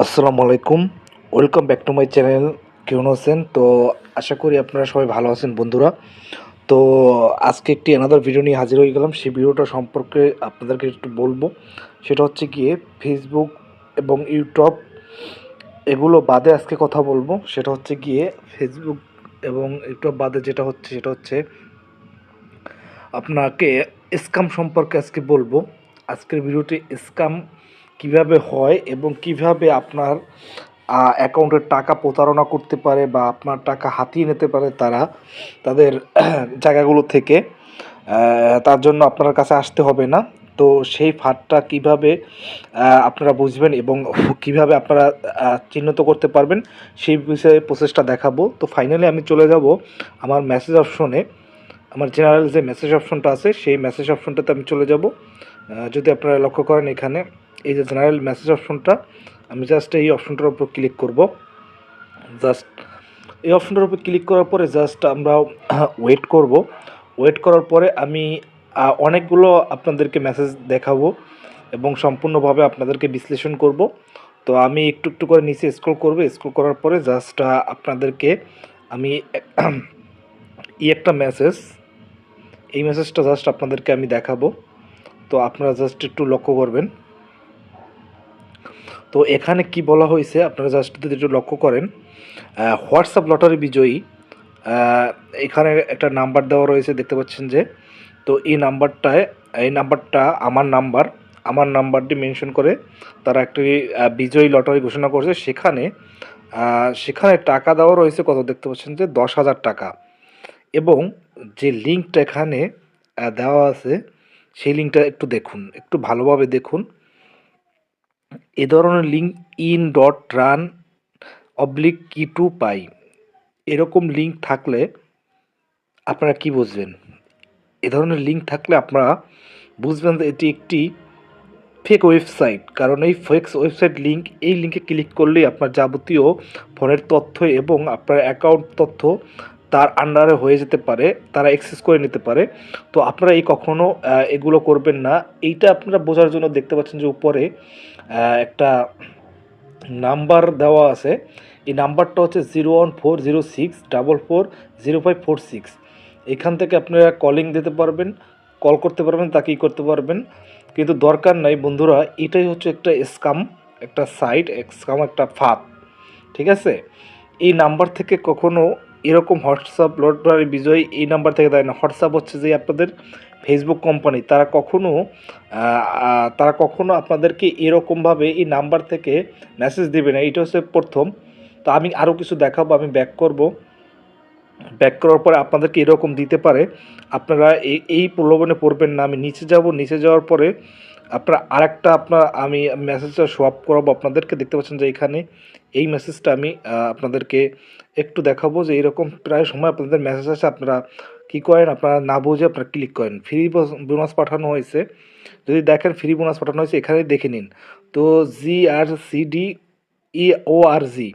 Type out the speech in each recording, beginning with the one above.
আসসালামু আলাইকুম welcome back to my channel কেমন আছেন তো আশা করি আপনারা সবাই ভালো আছেন বন্ধুরা। তো আজকে একটি অ্যানাদার ভিডিও নিয়ে হাজির হয়ে গেলাম। সেই ভিডিওটা সম্পর্কে আপনাদেরকে একটু বলব। সেটা হচ্ছে গিয়ে ফেসবুক এবং ইউটিউব এগুলো বাদে আজকে কথা বলব। সেটা হচ্ছে গিয়ে ফেসবুক এবং ইউটিউব বাদে যেটা হচ্ছে, সেটা হচ্ছে আপনাকে স্ক্যাম সম্পর্কে আজকে বলব। আজকের ভিডিওটি স্ক্যাম কীভাবে হয় এবং কীভাবে আপনার অ্যাকাউন্টের টাকা প্রতারণা করতে পারে বা আপনার টাকা হাতিয়ে নিতে পারে তারা তাদের জায়গাগুলো থেকে তার জন্য আপনার কাছে আসতে হবে না। তো সেই ফাঁদটা কীভাবে আপনারা বুঝবেন এবং কীভাবে আপনারা চিহ্নিত করতে পারবেন সেই বিষয়ে প্রসেসটা দেখাবো। তো ফাইনালি আমি চলে যাব আমার মেসেজ অপশনে আমার জেনারেল যে মেসেজ অপশনটা আছে, সেই মেসেজ অপশনটাতে আমি চলে যাব। যদি আপনারা লক্ষ্য করেন এখানে। এই যে জেনারেল মেসেজ অপশনটা আমি জাস্ট এই অপশনটার উপর ক্লিক করব। জাস্ট এই অপশনটার উপর ক্লিক করার পরে জাস্ট আমরা ওয়েট করব। ওয়েট করার পরে আমি অনেকগুলো আপনাদেরকে মেসেজ দেখাবো এবং সম্পূর্ণভাবে আপনাদেরকে বিশ্লেষণ করব। তো আমি একটু একটু করে নিচে স্ক্রল করব। স্ক্রল করার পরে জাস্ট আপনাদেরকে আমি, এই একটা মেসেজ এই মেসেজটা জাস্ট আপনাদেরকে আমি দেখাবো। তো আপনারা জাস্ট একটু লক্ষ্য করবেন। তো এখানে কি বলা হয়েছে? আপনারা জাস্ট যদি একটু লক্ষ্য করেন হোয়াটসঅ্যাপ লটারি বিজয়ী এখানে একটা নাম্বার দেওয়া রয়েছে, দেখতে পাচ্ছেন যে, তো এই নাম্বারটায় এই নাম্বারটা আমার নাম্বার আমার নাম্বারটি মেনশন করে তারা একটি বিজয়ী লটারি ঘোষণা করছে। সেখানে সেখানে টাকা দেওয়া রয়েছে কত? দেখতে পাচ্ছেন যে, দশ হাজার টাকা। এবং যে লিঙ্কটা এখানে দেওয়া আছে, সেই লিঙ্কটা একটু দেখুন, একটু ভালোভাবে দেখুন। এ ধরনের link in dot run oblique কি টু পাই এরকম লিঙ্ক থাকলে আপনারা কি বুঝবেন? এ ধরনের লিঙ্ক থাকলে আপনারা বুঝবেন যে এটি একটি ফেক ওয়েবসাইট কারণ এই ফেক ওয়েবসাইট লিঙ্ক এই লিঙ্কে ক্লিক করলেই আপনার যাবতীয় ফোনের তথ্য এবং আপনার অ্যাকাউন্ট তথ্য তার আন্ডারে হয়ে যেতে পারে, তারা অ্যাক্সেস করে নিতে পারে। তো আপনারা এই কখনও এগুলো করবেন না। এইটা আপনারা বোঝার জন্য দেখতে পাচ্ছেন যে উপরে একটা নাম্বার দেওয়া আছে। এই নাম্বারটা হচ্ছে zero one four zero six double four zero five four six এখান থেকে আপনারা কলিং দিতে পারবেন কল করতে পারবেন, তাকেই করতে পারবেন। কিন্তু দরকার নাই বন্ধুরা, এটাই হচ্ছে একটা স্কাম একটা সাইট স্কাম একটা ফাঁদ। ঠিক আছে? এই নাম্বার থেকে কখনো এরকম হোয়াটসঅ্যাপ লটারি বিজয় এই নাম্বার থেকে দেয় না। হোয়াটসঅ্যাপ হচ্ছে যে আপনাদের ফেসবুক কোম্পানি তারা কখনো তারা কখনো আপনাদেরকে এরকমভাবে এই নাম্বার থেকে মেসেজ দেবে না। এটা হচ্ছে প্রথম। তো আমি আরও কিছু দেখাবো, আমি ব্যাক করব। ব্যাক করার পরে আপনাদেরকে এরকম দিতে পারে। আপনারা এই এই প্রলোভনে পড়বেন না। আমি নিচে যাব, নিচে যাওয়ার পরে আপনার আরেকটা, আপনার আমি মেসেজটা সোয়াপ করাবো। আপনাদেরকে দেখতে পাচ্ছেন যে এখানে এই মেসেজটা আমি আপনাদেরকে একটু দেখাবো যে এরকম প্রায় সময় আপনাদের মেসেজ আছে আপনারা কী করেন? আপনারা না বুঝে আপনারা ক্লিক করেন। ফ্রি বোনাস পাঠানো হয়েছে। যদি দেখেন ফ্রি বোনাস পাঠানো হয়েছে এখানে দেখে নিন। তো জি আর সি ডি ই ও আর জি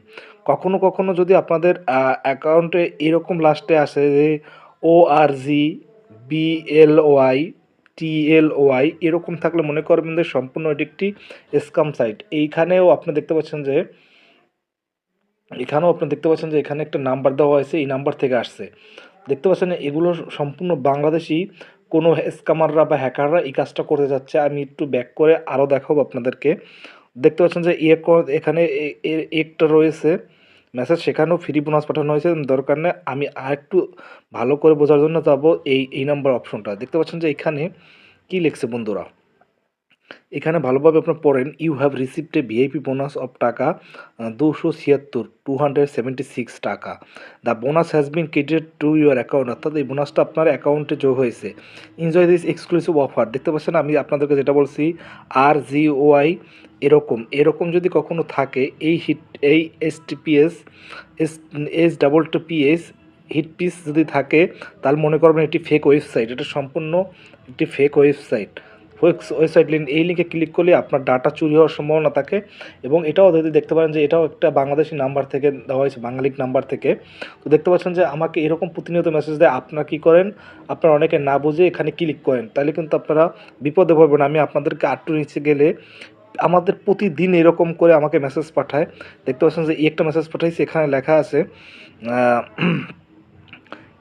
কখনো কখনো যদি আপনাদের অ্যাকাউন্টে এরকম লাস্টে আসে যে O R G B L Y T L Y এরকম থাকলে মনে করবেন যে সম্পূর্ণ এটি একটি স্কাম সাইট এইখানেও আপনি দেখতে পাচ্ছেন যে এখানেও আপনি দেখতে পাচ্ছেন যে এখানে একটা নাম্বার দেওয়া হয়েছে, এই নাম্বার থেকে আসছে। দেখতে পাচ্ছেন এগুলো সম্পূর্ণ বাংলাদেশি, কোনো স্কামাররা বা হ্যাকাররা এই কাজটা করতে যাচ্ছে। আমি একটু ব্যাক করে আরও দেখাবো আপনাদেরকে। দেখতে পাচ্ছেন যে এখানে একটা রয়েছে মেসেজ সেখানেও ফ্রি বোনাস পাঠানো হয়েছে। দরকার নেই, আমি আর একটু ভালো করে বোঝার জন্য যাব এই এই নাম্বার অপশনটা দেখতে পাচ্ছেন যে এখানে কি লিখছে বন্ধুরা? এখানে ভালোভাবে আপনার পড়েন you have received a VIP bonus of taka দুশো ছিয়াত্তর two hundred seventy six taka. The bonus has been credited to your account অর্থাৎ এই বোনাসটা আপনার অ্যাকাউন্টে যোগ হয়েছে। এনজয় দিস এক্সক্লুসিভ অফার দেখতে পাচ্ছেন, আমি আপনাদেরকে যেটা বলছি আর জি ওআই এরকম। এরকম যদি কখনো থাকে, এই হিট এই S TPS S S double two TPS hit piece যদি থাকে, তাহলে মনে করবেন এটি ফেক ওয়েবসাইট এটা সম্পূর্ণ একটি ফেক ওয়েবসাইট ওয়েবসাইট লিঙ্ক এই লিঙ্কে ক্লিক করলে আপনার ডাটা চুরি হওয়ার সম্ভাবনা থাকে এবং এটাও যদি দেখতে পারেন যে এটাও একটা বাংলাদেশি নাম্বার থেকে দেওয়া হয়েছে, বাঙালিক নাম্বার থেকে। তো দেখতে পাচ্ছেন যে আমাকে এরকম প্রতিনিয়ত মেসেজ দেয়, আপনারা কী করেন? আপনারা অনেকে না বুঝে এখানে ক্লিক করেন। তাহলে কিন্তু আপনারা বিপদে পড়বেন। আমি আপনাদেরকে আটটু নিচে গেলে আমাদের প্রতিদিন এরকম করে আমাকে মেসেজ পাঠায়। দেখতে পাচ্ছেন যে একটা মেসেজ পাঠাইছে, এখানে লেখা আছে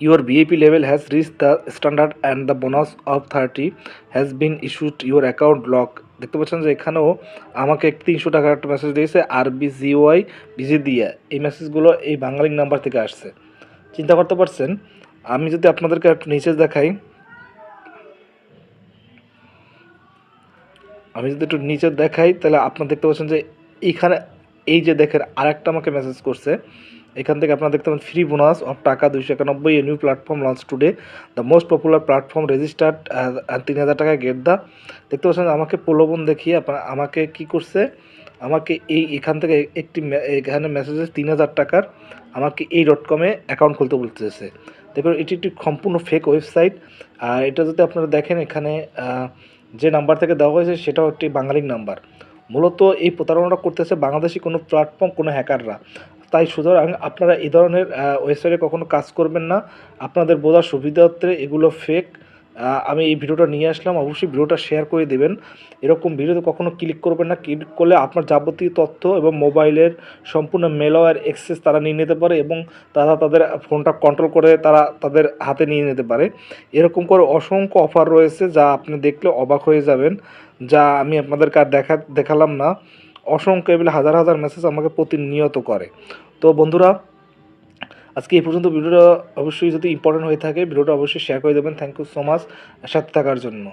your VIP level has reach the standard and the bonus of thirty has been issued your account lock দেখতে পাচ্ছেন যে এখানেও আমাকে তিনশো টাকার একটা মেসেজ দিয়েছে আর বি জিওয়াই বিজি দিয়ে। এই মেসেজগুলো এই বাঙালি নাম্বার থেকে আসছে। চিন্তা করতে পারছেন? আমি যদি আপনাদেরকে একটু নিচে দেখাই। আমি যদি একটু নিচে দেখাই, তাহলে আপনারা দেখতে পাচ্ছেন যে এইখানে এই যে দেখেন, আরেকটা আমাকে মেসেজ করছে। এখান থেকে আপনারা দেখতে পাবেন ফ্রি বোনাস অফ টাকা দুইশো একানব্বই a new platform launch today the most popular platform registered তিন হাজার টাকা গেট দা দেখতে পাচ্ছেন আমাকে প্রলোভন দেখিয়ে আপনার আমাকে কি করছে? আমাকে এই, এখান থেকে একটি এখানে মেসেজে তিন হাজার টাকার আমাকে এই ডট কমে অ্যাকাউন্ট খুলতে বলতেছে। দেখুন, এটি একটি সম্পূর্ণ ফেক ওয়েবসাইট আর এটা যদি আপনারা দেখেন এখানে যে নাম্বার থেকে দেওয়া হয়েছে সেটাও একটি বাঙালির নাম্বার মূলত এই প্রতারণাটা করতেছে বাংলাদেশি কোনো প্ল্যাটফর্ম কোনো হ্যাকাররা তাই সুতরাং আপনারা এই ধরনের ওয়েবসাইটে কখনো কাজ করবেন না। আপনাদের বোঝার সুবিধার্থে এগুলো ফেক আমি এই ভিডিওটা নিয়ে আসলাম। অবশ্যই ভিডিওটা শেয়ার করে দেবেন। এরকম ভিডিওতে কখনো ক্লিক করবেন না। ক্লিক করলে আপনার যাবতীয় তথ্য এবং মোবাইলের সম্পূর্ণ মেলওয়্যার অ্যাক্সেস তারা নিয়ে নিতে পারে এবং তারা তাদের ফোনটা কন্ট্রোল করে তারা তাদের হাতে নিয়ে নিতে পারে। এরকম করে অসংখ্য অফার রয়েছে যা আপনি দেখলে অবাক হয়ে যাবেন। যা আমি আপনাদেরকে আর দেখা, দেখালাম না। অসংখ্য এগুলো হাজার হাজার মেসেজ আমাকে প্রতিনিয়ত করে। তো বন্ধুরা, আজকে এই পর্যন্ত ভিডিওটা অবশ্যই যদি ইম্পর্টেন্ট হয়ে থাকে, ভিডিওটা অবশ্যই শেয়ার করে দেবেন। থ্যাংক ইউ সো মাচ সাথে থাকার জন্য।